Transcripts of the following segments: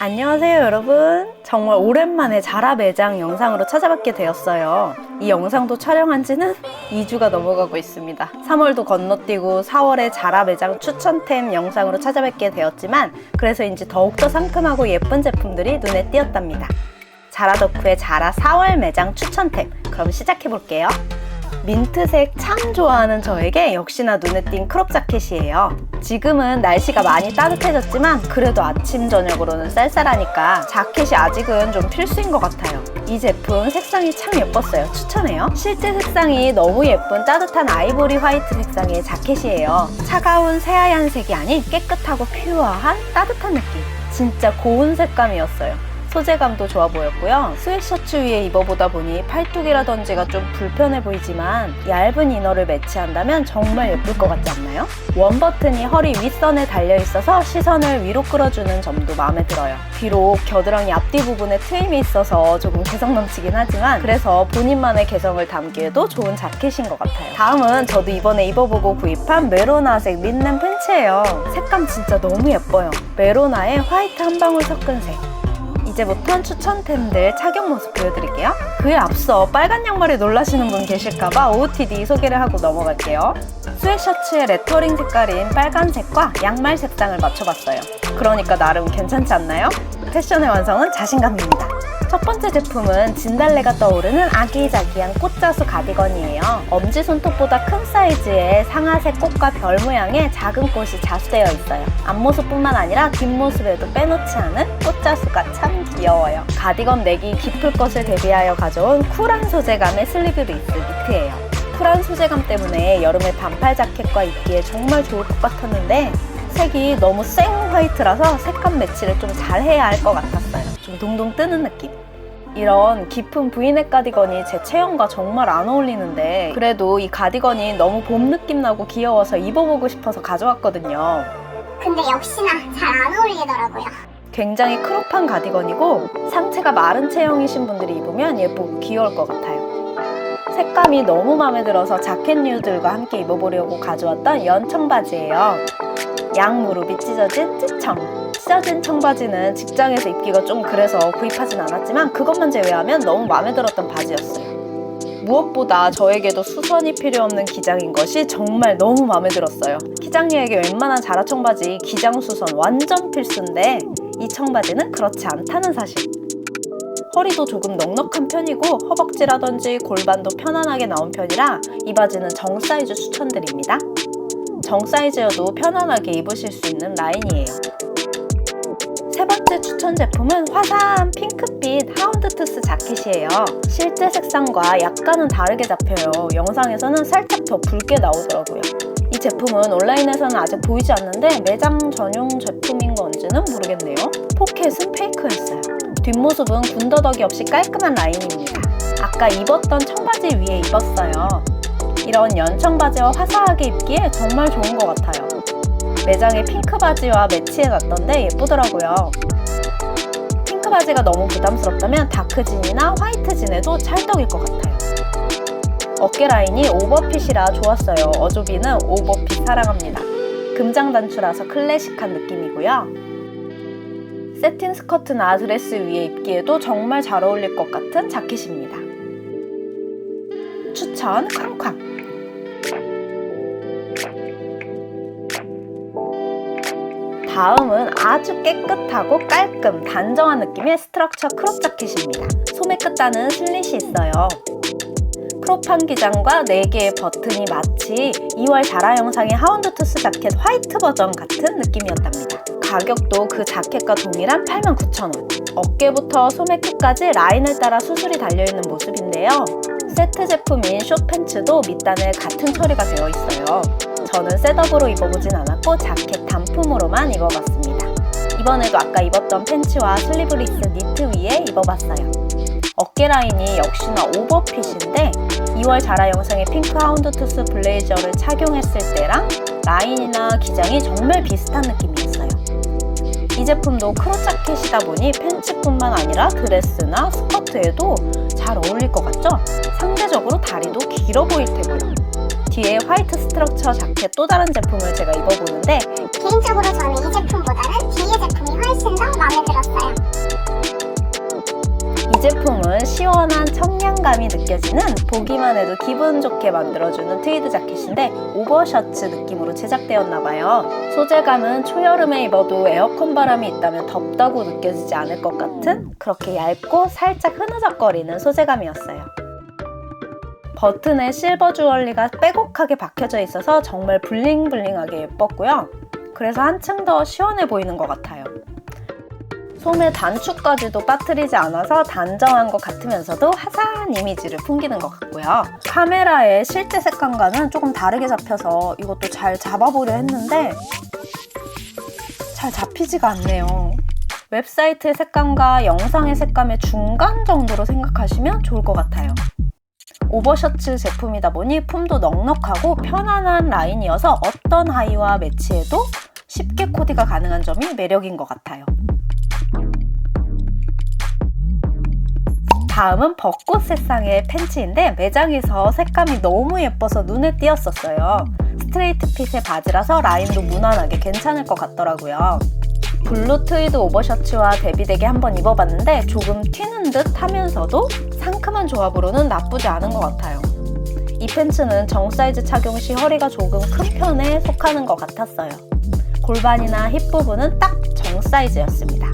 안녕하세요 여러분. 정말 오랜만에 자라 매장 영상으로 찾아뵙게 되었어요. 이 영상도 촬영한 지는 2주가 넘어가고 있습니다. 3월도 건너뛰고 4월에 자라 매장 추천템 영상으로 찾아뵙게 되었지만 그래서인지 더욱더 상큼하고 예쁜 제품들이 눈에 띄었답니다. 자라 덕후의 자라 4월 매장 추천템. 그럼 시작해 볼게요 민트색 참 좋아하는 저에게 역시나 눈에 띈 크롭 자켓이에요. 지금은 날씨가 많이 따뜻해졌지만 그래도 아침 저녁으로는 쌀쌀하니까 자켓이 아직은 좀 필수인 것 같아요. 이 제품 색상이 참 예뻤어요. 추천해요. 실제 색상이 너무 예쁜 따뜻한 아이보리 화이트 색상의 자켓이에요. 차가운 새하얀 색이 아닌 깨끗하고 퓨어한 따뜻한 느낌. 진짜 고운 색감이었어요. 소재감도 좋아 보였고요. 스웨셔츠 위에 입어보다 보니 팔뚝이라던지가 좀 불편해 보이지만 얇은 이너를 매치한다면 정말 예쁠 것 같지 않나요? 원 버튼이 허리 윗선에 달려 있어서 시선을 위로 끌어주는 점도 마음에 들어요. 비록 겨드랑이 앞뒤 부분에 트임이 있어서 조금 개성 넘치긴 하지만 그래서 본인만의 개성을 담기에도 좋은 자켓인 것 같아요. 다음은 저도 이번에 입어보고 구입한 메로나색 린넨 팬츠예요. 색감 진짜 너무 예뻐요. 메로나에 화이트 한 방울 섞은 색. 이제부턴 추천템들 착용 모습 보여드릴게요. 그에 앞서 빨간 양말에 놀라시는 분 계실까봐 OOTD 소개를 하고 넘어갈게요. 스웨셔츠의 레터링 색깔인 빨간색과 양말 색상을 맞춰봤어요. 그러니까 나름 괜찮지 않나요? 패션의 완성은 자신감입니다. 첫 번째 제품은 진달래가 떠오르는 아기자기한 꽃자수 가디건이에요. 엄지 손톱보다 큰 사이즈의 상아색 꽃과 별 모양의 작은 꽃이 자수되어 있어요. 앞모습뿐만 아니라 뒷모습에도 빼놓지 않은 꽃자수가 참 귀여워요. 가디건 내기 깊을 것을 대비하여 가져온 쿨한 소재감의 슬리브 리스 니트예요. 쿨한 소재감 때문에 여름에 반팔 자켓과 입기에 정말 좋을 것 같았는데 색이 너무 생 화이트라서 색감 매치를 좀 잘 해야 할 것 같았어요. 좀 동동 뜨는 느낌? 이런 깊은 브이넥 가디건이 제 체형과 정말 안 어울리는데 그래도 이 가디건이 너무 봄 느낌 나고 귀여워서 입어보고 싶어서 가져왔거든요. 근데 역시나 잘 안 어울리더라고요. 굉장히 크롭한 가디건이고 상체가 마른 체형이신 분들이 입으면 예쁘고 귀여울 것 같아요. 색감이 너무 마음에 들어서 자켓류들과 함께 입어보려고 가져왔던 연 청 바지예요. 양 무릎이 찢어진 찌청. 찢어진 청바지는 직장에서 입기가 좀 그래서 구입하진 않았지만 그것만 제외하면 너무 마음에 들었던 바지였어요. 무엇보다 저에게도 수선이 필요 없는 기장인 것이 정말 너무 마음에 들었어요. 키장녀에게 웬만한 자라 청바지 기장 수선 완전 필수인데 이 청바지는 그렇지 않다는 사실. 허리도 조금 넉넉한 편이고 허벅지라든지 골반도 편안하게 나온 편이라 이 바지는 정 사이즈 추천드립니다. 정 사이즈여도 편안하게 입으실 수 있는 라인이에요. 세 번째 추천 제품은 화사한 핑크빛 하운드 투스 자켓이에요. 실제 색상과 약간은 다르게 잡혀요. 영상에서는 살짝 더 붉게 나오더라고요. 이 제품은 온라인에서는 아직 보이지 않는데 매장 전용 제품인 건지는 모르겠네요. 포켓은 페이크였어요. 뒷모습은 군더더기 없이 깔끔한 라인입니다. 아까 입었던 청바지 위에 입었어요. 이런 연청 바지와 화사하게 입기에 정말 좋은 것 같아요. 매장에 핑크 바지와 매치해놨던데 예쁘더라고요. 핑크 바지가 너무 부담스럽다면 다크진이나 화이트진에도 찰떡일 것 같아요. 어깨 라인이 오버핏이라 좋았어요. 어조비는 오버핏 사랑합니다. 금장 단추라서 클래식한 느낌이고요. 세틴 스커트나 드레스 위에 입기에도 정말 잘 어울릴 것 같은 자켓입니다. 추천 쾅쾅! 다음은 아주 깨끗하고 깔끔, 단정한 느낌의 스트럭처 크롭 자켓입니다. 소매 끝단은 슬릿이 있어요. 크롭한 기장과 4개의 버튼이 마치 2월 자라 영상의 하운드 투스 자켓 화이트 버전 같은 느낌이었답니다. 가격도 그 자켓과 동일한 89,000원. 어깨부터 소매 끝까지 라인을 따라 수술이 달려있는 모습인데요. 세트 제품인 숏 팬츠도 밑단에 같은 처리가 되어 있어요. 저는 셋업으로 입어보진 않았고 자켓 단품으로만 입어봤습니다. 이번에도 아까 입었던 팬츠와 슬리브리스 니트 위에 입어봤어요. 어깨 라인이 역시나 오버핏인데 2월 자라 영상의 핑크 하운드 투스 블레이저를 착용했을 때랑 라인이나 기장이 정말 비슷한 느낌이었어요. 이 제품도 크롭 자켓이다 보니 팬츠뿐만 아니라 드레스나 스커트에도 잘 어울릴 것 같죠? 상대적으로 다리도 길어 보일 테고요. 뒤에 화이트 스트럭처 자켓 또 다른 제품을 제가 입어보는데 개인적으로 저는 이 제품보다는 뒤에 제품이 훨씬 더 마음에 들었어요. 이 제품은 시원한 청량감이 느껴지는 보기만 해도 기분 좋게 만들어주는 트위드 자켓인데 오버셔츠 느낌으로 제작되었나봐요. 소재감은 초여름에 입어도 에어컨 바람이 있다면 덥다고 느껴지지 않을 것 같은 그렇게 얇고 살짝 흐느적거리는 소재감이었어요. 버튼에 실버 주얼리가 빼곡하게 박혀져 있어서 정말 블링블링하게 예뻤고요. 그래서 한층 더 시원해 보이는 것 같아요. 소매 단추까지도 빠뜨리지 않아서 단정한 것 같으면서도 화사한 이미지를 풍기는 것 같고요. 카메라의 실제 색감과는 조금 다르게 잡혀서 이것도 잘 잡아보려 했는데 잘 잡히지가 않네요. 웹사이트의 색감과 영상의 색감의 중간 정도로 생각하시면 좋을 것 같아요. 오버셔츠 제품이다 보니 품도 넉넉하고 편안한 라인이어서 어떤 하의와 매치해도 쉽게 코디가 가능한 점이 매력인 것 같아요. 다음은 벚꽃 색상의 팬츠인데 매장에서 색감이 너무 예뻐서 눈에 띄었었어요. 스트레이트 핏의 바지라서 라인도 무난하게 괜찮을 것 같더라고요. 블루 트위드 오버셔츠와 대비되게 한번 입어봤는데 조금 튀는 듯 하면서도 상큼한 조합으로는 나쁘지 않은 것 같아요. 이 팬츠는 정 사이즈 착용 시 허리가 조금 큰 편에 속하는 것 같았어요. 골반이나 힙 부분은 딱 정 사이즈였습니다.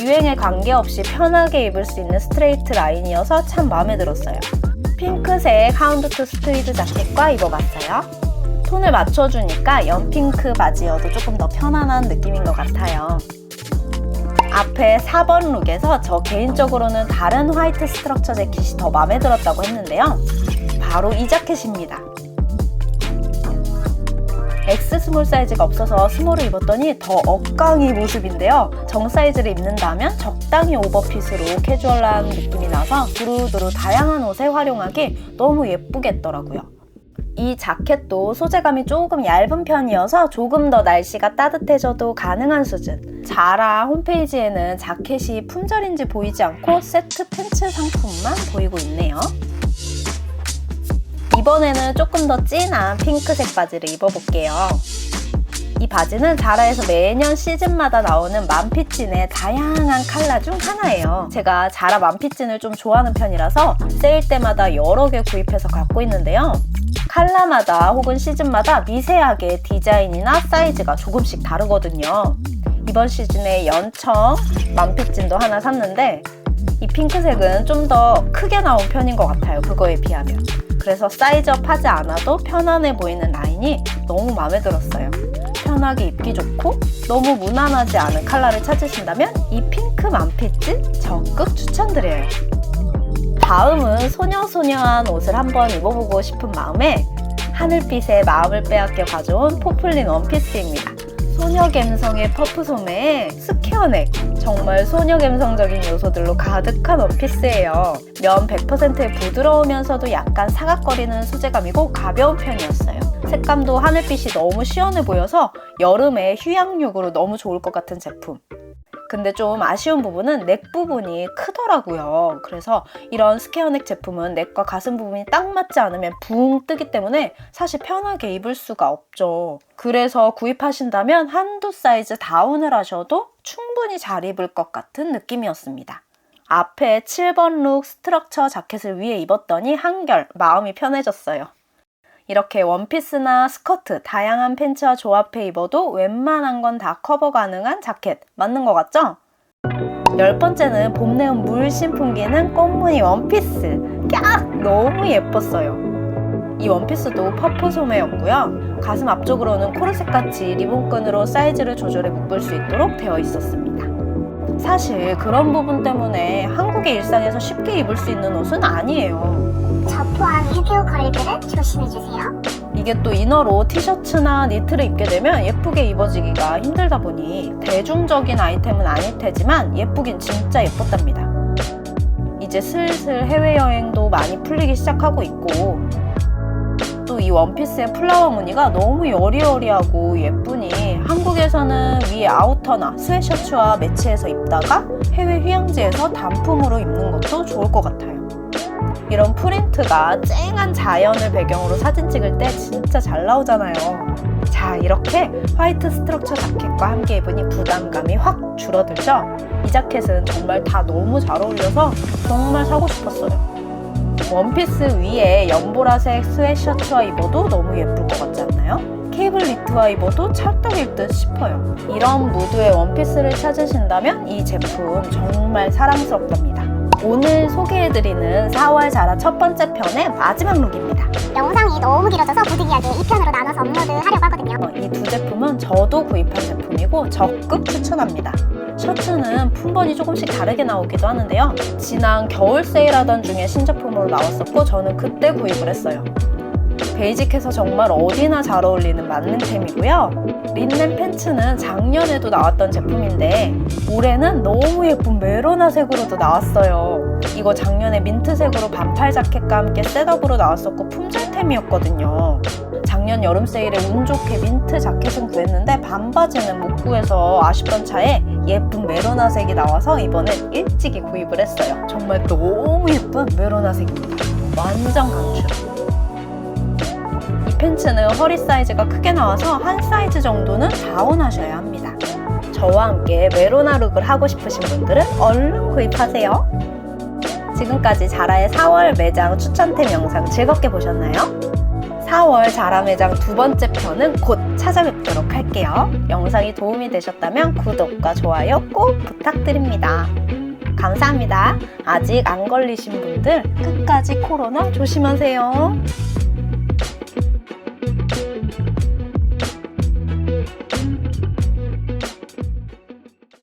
유행에 관계없이 편하게 입을 수 있는 스트레이트 라인이어서 참 마음에 들었어요. 핑크색 하운드투 스트리드 자켓과 입어봤어요. 톤을 맞춰주니까 연핑크 바지여도 조금 더 편안한 느낌인 것 같아요. 앞에 4번 룩에서 저 개인적으로는 다른 화이트 스트럭처 재킷이 더 마음에 들었다고 했는데요. 바로 이 자켓입니다. X 스몰 사이즈가 없어서 스몰을 입었더니 더 억강이 모습인데요. 정 사이즈를 입는다면 적당히 오버핏으로 캐주얼한 느낌이 나서 두루두루 다양한 옷에 활용하기 너무 예쁘겠더라고요. 이 자켓도 소재감이 조금 얇은 편이어서 조금 더 날씨가 따뜻해져도 가능한 수준. 자라 홈페이지에는 자켓이 품절인지 보이지 않고 세트 팬츠 상품만 보이고 있네요. 이번에는 조금 더 진한 핑크색 바지를 입어볼게요. 이 바지는 자라에서 매년 시즌마다 나오는 만피진의 다양한 컬러 중 하나예요. 제가 자라 만피진을 좀 좋아하는 편이라서 세일 때마다 여러 개 구입해서 갖고 있는데요. 컬러마다 혹은 시즌마다 미세하게 디자인이나 사이즈가 조금씩 다르거든요. 이번 시즌에 연청 만피진도 하나 샀는데 이 핑크색은 좀 더 크게 나온 편인 것 같아요. 그거에 비하면. 그래서 사이즈업 하지 않아도 편안해 보이는 라인이 너무 마음에 들었어요. 편하게 입기 좋고 너무 무난하지 않은 컬러를 찾으신다면 이 핑크 만피즈 적극 추천드려요. 다음은 소녀소녀한 옷을 한번 입어보고 싶은 마음에 하늘빛에 마음을 빼앗겨 가져온 포플린 원피스입니다. 소녀 감성의 퍼프 소매에 스퀘어넥 정말 소녀 감성적인 요소들로 가득한 원피스예요. 면 100%의 부드러우면서도 약간 사각거리는 소재감이고 가벼운 편이었어요. 색감도 하늘빛이 너무 시원해 보여서 여름에 휴양룩으로 너무 좋을 것 같은 제품. 근데 좀 아쉬운 부분은 넥 부분이 크더라고요. 그래서 이런 스퀘어넥 제품은 넥과 가슴 부분이 딱 맞지 않으면 붕 뜨기 때문에 사실 편하게 입을 수가 없죠. 그래서 구입하신다면 한두 사이즈 다운을 하셔도 충분히 잘 입을 것 같은 느낌이었습니다. 앞에 7번 룩 스트럭처 자켓을 위에 입었더니 한결 마음이 편해졌어요. 이렇게 원피스나 스커트, 다양한 팬츠와 조합해 입어도 웬만한 건 다 커버 가능한 자켓 맞는 것 같죠? 열 번째는 봄 내음 물씬 풍기는 꽃무늬 원피스. 깍! 너무 예뻤어요. 이 원피스도 퍼프 소매였고요. 가슴 앞쪽으로는 코르셋같이 리본끈으로 사이즈를 조절해 묶을 수 있도록 되어 있었습니다. 사실 그런 부분 때문에 한국의 일상에서 쉽게 입을 수 있는 옷은 아니에요. 저 포함 해피오 거리들은 조심해주세요. 이게 또 이너로 티셔츠나 니트를 입게 되면 예쁘게 입어지기가 힘들다 보니 대중적인 아이템은 아닐 테지만 예쁘긴 진짜 예뻤답니다. 이제 슬슬 해외여행도 많이 풀리기 시작하고 있고 또 이 원피스의 플라워 무늬가 너무 여리여리하고 예쁘니 한국에서는 위에 아우터나 스웨셔츠와 매치해서 입다가 해외 휴양지에서 단품으로 입는 것도 좋을 것 같아요. 이런 프린트가 쨍한 자연을 배경으로 사진 찍을 때 진짜 잘 나오잖아요. 자, 이렇게 화이트 스트럭처 자켓과 함께 입으니 부담감이 확 줄어들죠? 이 자켓은 정말 다 너무 잘 어울려서 정말 사고 싶었어요. 원피스 위에 연보라색 스웨셔츠와 입어도 너무 예쁠 것 같지 않나요? 케이블 니트와 입어도 찰떡일 듯 싶어요. 이런 무드의 원피스를 찾으신다면 이 제품 정말 사랑스럽답니다. 오늘 소개해드리는 4월 자라 첫 번째 편의 마지막 룩입니다. 영상이 너무 길어져서 부득이하게 2편으로 나눠서 업로드 하려고 하거든요. 이 두 제품은 저도 구입한 제품이고 적극 추천합니다. 셔츠는 품번이 조금씩 다르게 나오기도 하는데요. 지난 겨울 세일하던 중에 신제품으로 나왔었고 저는 그때 구입을 했어요. 베이직해서 정말 어디나 잘 어울리는 만능템이고요. 린넨 팬츠는 작년에도 나왔던 제품인데 올해는 너무 예쁜 메로나색으로도 나왔어요. 이거 작년에 민트색으로 반팔 자켓과 함께 셋업으로 나왔었고 품절템이었거든요. 작년 여름 세일에 운 좋게 민트 자켓은 구했는데 반바지는 못 구해서 아쉽던 차에 예쁜 메로나색이 나와서 이번엔 일찍이 구입을 했어요. 정말 너무 예쁜 메로나색입니다. 완전 강추. 이 팬츠는 허리 사이즈가 크게 나와서 한 사이즈 정도는 다운하셔야 합니다. 저와 함께 메로나 룩을 하고 싶으신 분들은 얼른 구입하세요. 지금까지 자라의 4월 매장 추천템 영상 즐겁게 보셨나요? 4월 자라 매장 두 번째 편은 곧 찾아뵙도록 할게요. 영상이 도움이 되셨다면 구독과 좋아요 꼭 부탁드립니다. 감사합니다. 아직 안 걸리신 분들 끝까지 코로나 조심하세요.